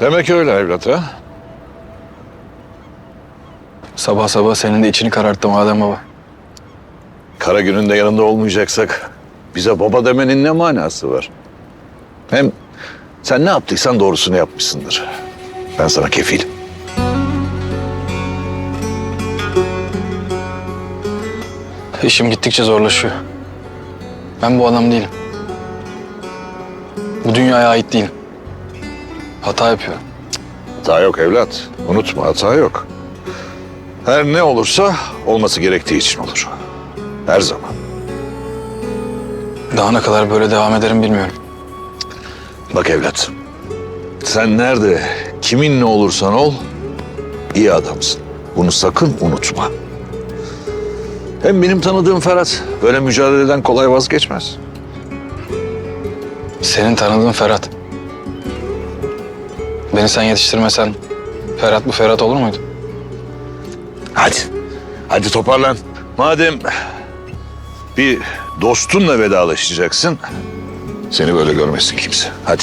Demek öyle evlat ha? Sabah sabah senin de içini kararttım Adem baba. Kara gününde yanında olmayacaksak bize baba demenin ne manası var? Hem sen ne yaptıysan doğrusunu yapmışsındır. Ben sana kefilim. İşim gittikçe zorlaşıyor. Ben bu adam değilim. Bu dünyaya ait değilim. Hata yapıyorum. Hata yok evlat. Unutma hata yok. Her ne olursa olması gerektiği için olur. Her zaman. Daha ne kadar böyle devam ederim bilmiyorum. Bak evlat. Sen nerede, kimin ne olursan ol, iyi adamsın. Bunu sakın unutma. Hem benim tanıdığım Ferhat böyle mücadeleden kolay vazgeçmez. Senin tanıdığın Ferhat. Beni sen yetiştirmesen Ferhat bu Ferhat olur muydu? Hadi, hadi toparlan. Madem bir dostunla vedalaşacaksın, seni böyle görmesin kimse. Hadi.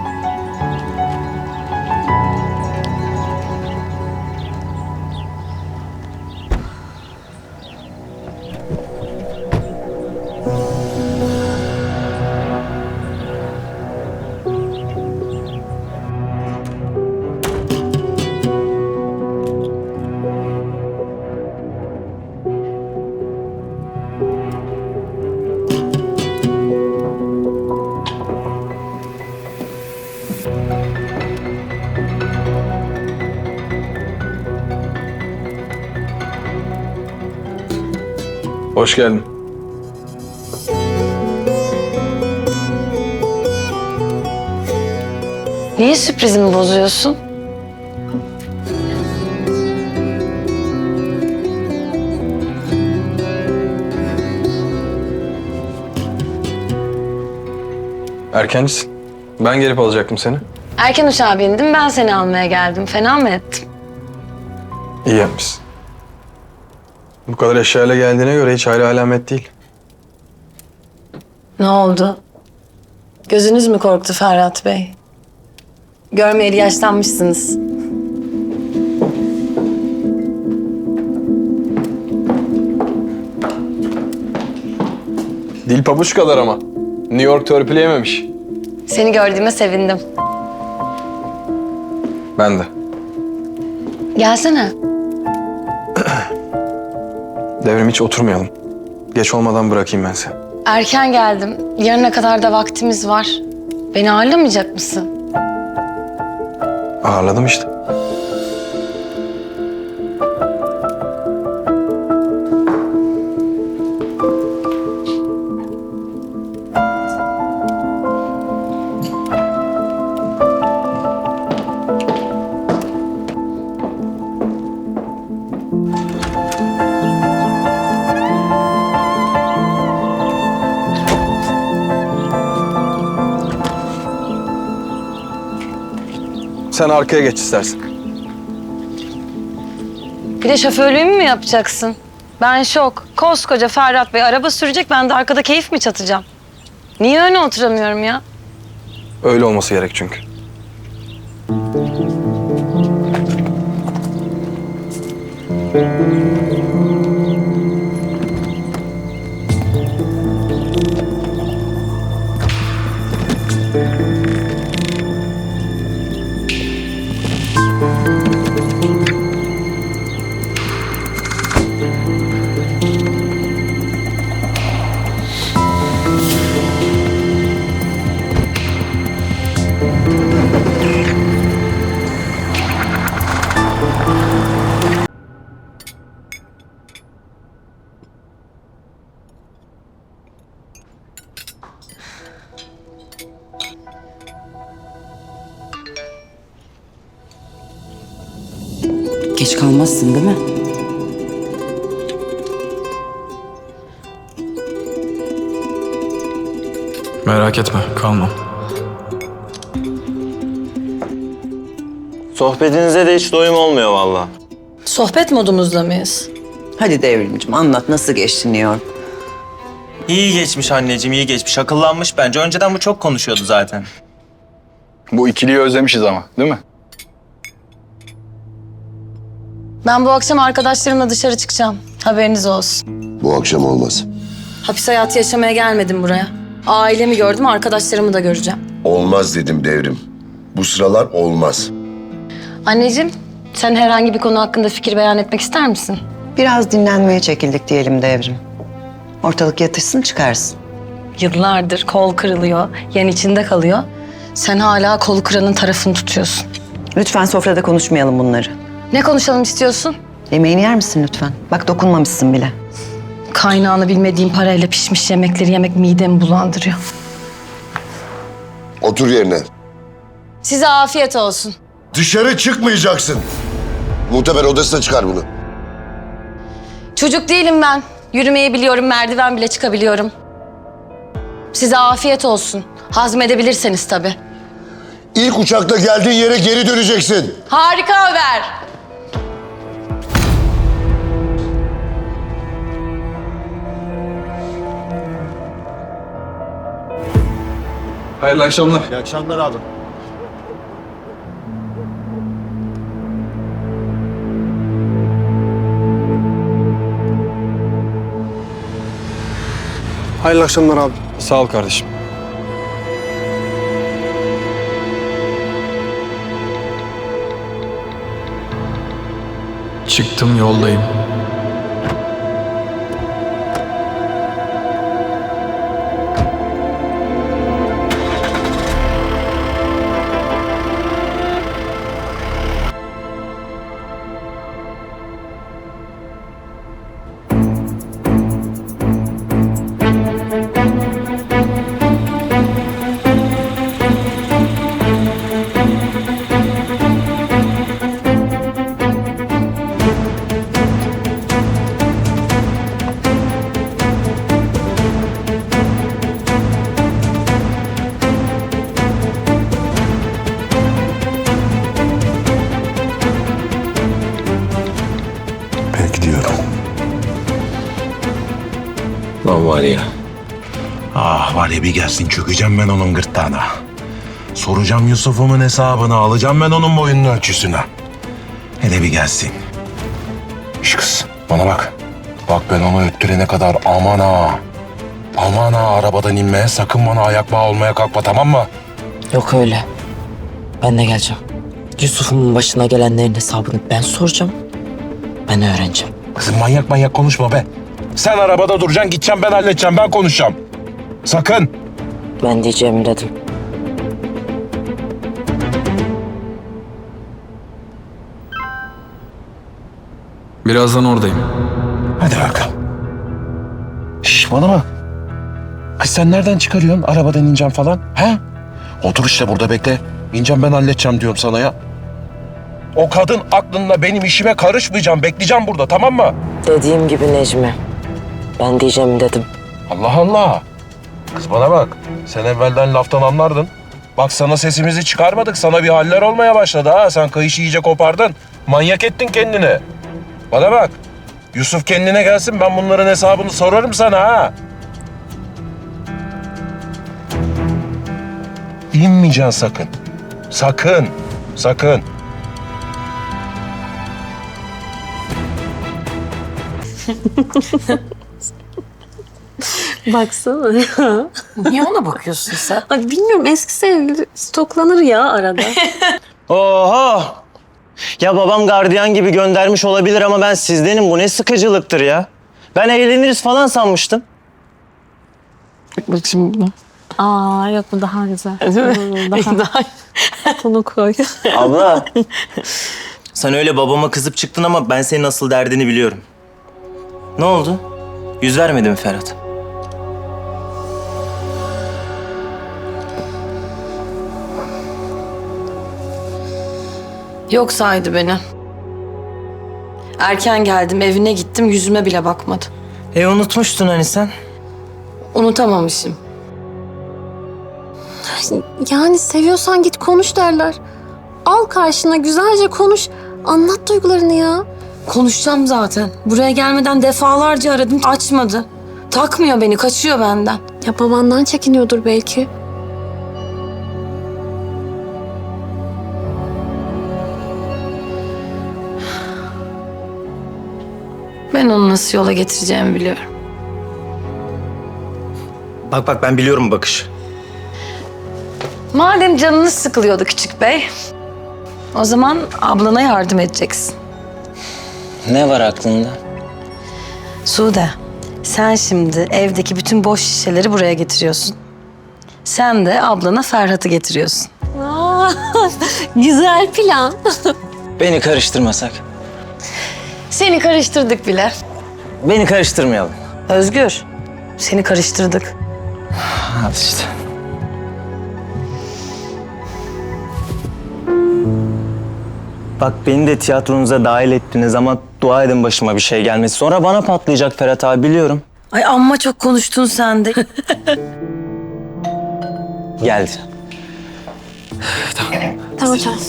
Hoş geldin. Niye sürprizimi bozuyorsun? Erkencisin. Ben gelip alacaktım seni. Erken uçağa bindim ben seni almaya geldim. Fena mı ettim? İyi yapmışsın. Bu kadar eşyayla geldiğine göre hiç hala alamet değil. Ne oldu? Gözünüz mü korktu Ferhat Bey? Görmeyeli yaşlanmışsınız. Dil pabuç kadar ama. New York törpüleyememiş. Seni gördüğüme sevindim. Ben de. Gelsene. Devrim hiç oturmayalım. Geç olmadan bırakayım ben seni. Erken geldim. Yarına kadar da vaktimiz var. Beni ağırlamayacak mısın? Ağırladım işte. Sen arkaya geç istersen. Bir de şoförlüğümü mü yapacaksın? Ben şok. Koskoca Ferhat Bey araba sürecek ben de arkada keyif mi çatacağım? Niye öne oturamıyorum ya? Öyle olması gerek çünkü. Geç kalmazsın değil mi? Merak etme, kalmam. Sohbetinize de hiç doyum olmuyor valla. Sohbet modumuzda mıyız? Hadi devrimcim anlat nasıl geçti New York? İyi geçmiş anneciğim, iyi geçmiş. Akıllanmış bence. Önceden bu çok konuşuyordu zaten. Bu ikiliyi özlemişiz ama, değil mi? Ben bu akşam arkadaşlarımla dışarı çıkacağım. Haberiniz olsun. Bu akşam olmaz. Hapis hayatı yaşamaya gelmedim buraya. Ailemi gördüm, arkadaşlarımı da göreceğim. Olmaz dedim devrim. Bu sıralar olmaz. Anneciğim, sen herhangi bir konu hakkında fikir beyan etmek ister misin? Biraz dinlenmeye çekildik diyelim devrim. Ortalık yatışsın çıkarsın. Yıllardır kol kırılıyor, yan içinde kalıyor. Sen hala kolu kıranın tarafını tutuyorsun. Lütfen sofrada konuşmayalım bunları. Ne konuşalım istiyorsun? Yemeğini yer misin lütfen? Bak dokunmamışsın bile. Kaynağını bilmediğim parayla pişmiş yemekleri yemek midemi bulandırıyor. Otur yerine. Size afiyet olsun. Dışarı çıkmayacaksın. Muhteber odasına çıkar bunu. Çocuk değilim ben. Yürümeyi biliyorum, merdiven bile çıkabiliyorum. Size afiyet olsun. Hazmedebilirseniz tabii. İlk uçakta geldiğin yere geri döneceksin. Harika haber. Hayırlı akşamlar. İyi akşamlar abi. Hayırlı akşamlar abi. Sağ ol kardeşim. Çıktım yoldayım. Ya bir gelsin çökeceğim ben onun gırtlağına. Soracağım Yusuf'umun hesabını alacağım ben onun boyunun ölçüsünü. Hele bir gelsin. Şş kız bana bak. Bak ben onu öttürene kadar aman ha. Aman ha arabadan inmeye sakın bana ayak bağı olmaya kalkma tamam mı? Yok öyle. Ben de geleceğim. Yusuf'un başına gelenlerin hesabını ben soracağım. Ben öğreneceğim. Kızım manyak manyak konuşma be. Sen arabada duracaksın gideceğim ben halledeceğim ben konuşacağım. Sakın. Ben diyeceğimi dedim. Birazdan oradayım. Hadi bakalım. Şş bana bak. Kız sen nereden çıkarıyorsun arabadan ineceğim falan? He? Otur işte burada bekle. İneceğim ben halledeceğim diyorum sana ya. O kadın aklınla benim işime karışmayacağım. Bekleyeceğim burada tamam mı? Dediğim gibi Necmi. Ben diyeceğimi dedim. Allah Allah. Kız bana bak. Sen evvelden laftan anlardın. Bak sana sesimizi çıkarmadık. Sana bir haller olmaya başladı ha. Sen kayışı iyice kopardın. Manyak ettin kendini. Bana bak. Yusuf kendine gelsin ben bunların hesabını sorarım sana ha. İnmeyeceksin sakın. Sakın. Sakın. Baksana. Niye ona bakıyorsun sen? Ay bilmiyorum eski sevgili stoklanır ya arada. Oha! Ya babam gardiyan gibi göndermiş olabilir ama ben sizdenim. Bu ne sıkıcılıktır ya. Ben eğleniriz falan sanmıştım. Bak şimdi buna. Aa yok bu daha güzel. Hmm, daha, bunu koy. Abla. Sen öyle babama kızıp çıktın ama ben senin asıl derdini biliyorum. Ne oldu? Yüz vermedi mi Ferhat? Yok saydı beni. Erken geldim, evine gittim, yüzüme bile bakmadı. E unutmuştun hani sen. Unutamamışım. Yani seviyorsan git konuş derler. Al karşına güzelce konuş. Anlat duygularını ya. Konuşacağım zaten. Buraya gelmeden defalarca aradım, açmadı. Takmıyor beni, kaçıyor benden. Ya babandan çekiniyordur belki. Nasıl yola getireceğimi biliyorum. Bak bak ben biliyorum bu bakışı. Madem canınız sıkılıyordu küçük bey, o zaman ablana yardım edeceksin. Ne var aklında? Sude, sen şimdi evdeki bütün boş şişeleri buraya getiriyorsun. Sen de ablana Ferhat'ı getiriyorsun. Aa, güzel plan. Beni karıştırmasak. Seni karıştırdık bile. Beni karıştırmayalım. Özgür, seni karıştırdık. Hadi işte. Bak beni de tiyatronuza dahil ettiniz ama dua edin başıma bir şey gelmesi. Sonra bana patlayacak Ferhat abi biliyorum. Ay amma çok konuştun sen de. Geldi. tamam tamam.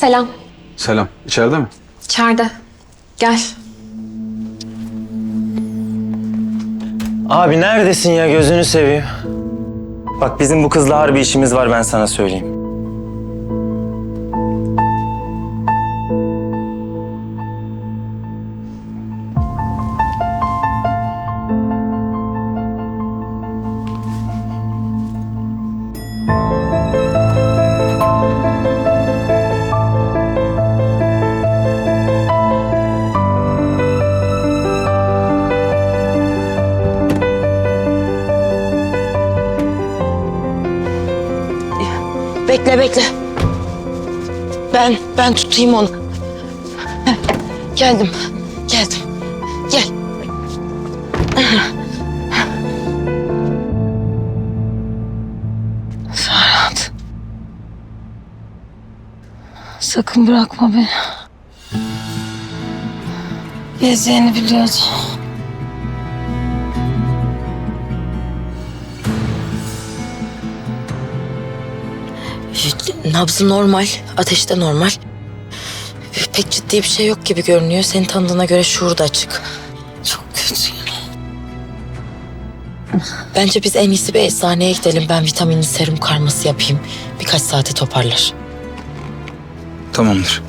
Selam. Selam. İçeride mi? İçeride. Gel. Abi neredesin ya gözünü seveyim. Bak bizim bu kızla harbi işimiz var ben sana söyleyeyim. Bekle bekle. Ben ben tutayım onu. Geldim. Geldim. Gel. Ferhat. Sakın bırakma beni. Gezeceğini biliyordum. Nabzı normal, ateşi de normal. Pek ciddi bir şey yok gibi görünüyor. Seni tanıdığına göre şuur da açık. Çok kötü. Bence biz en iyisi bir eczaneye gidelim. Ben vitaminli serum karması yapayım. Birkaç saate toparlar. Tamamdır.